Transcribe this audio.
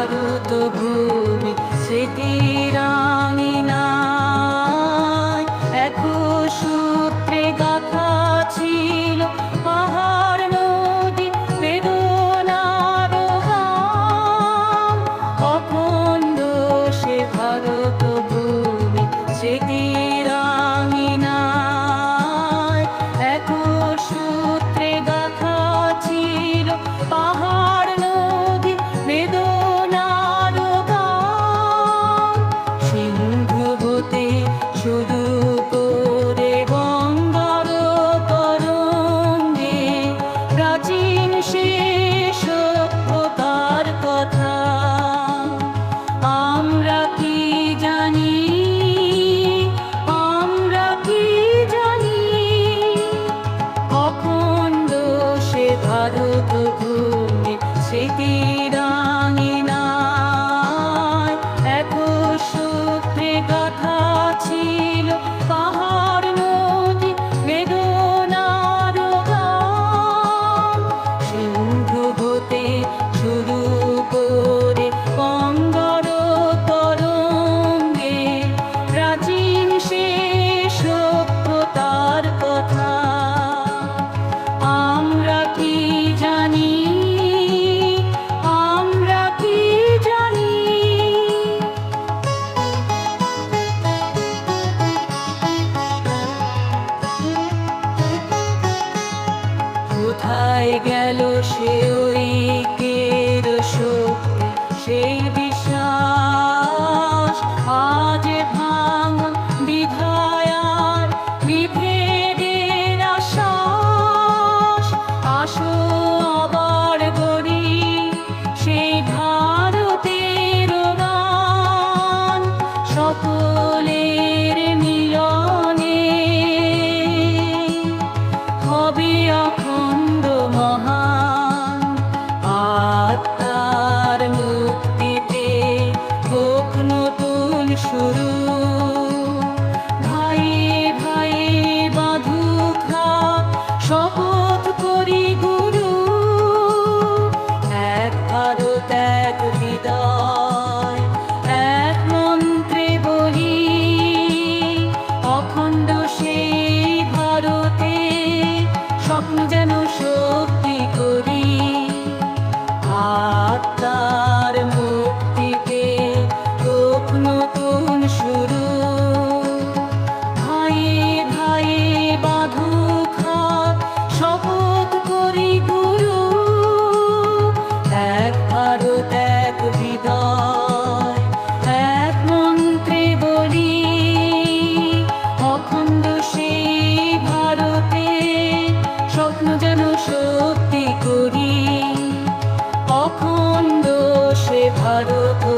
মারুত ভূমি স্মৃতিরাঙিনা чудо. গেল সে ওই শক্তি সেই ভারত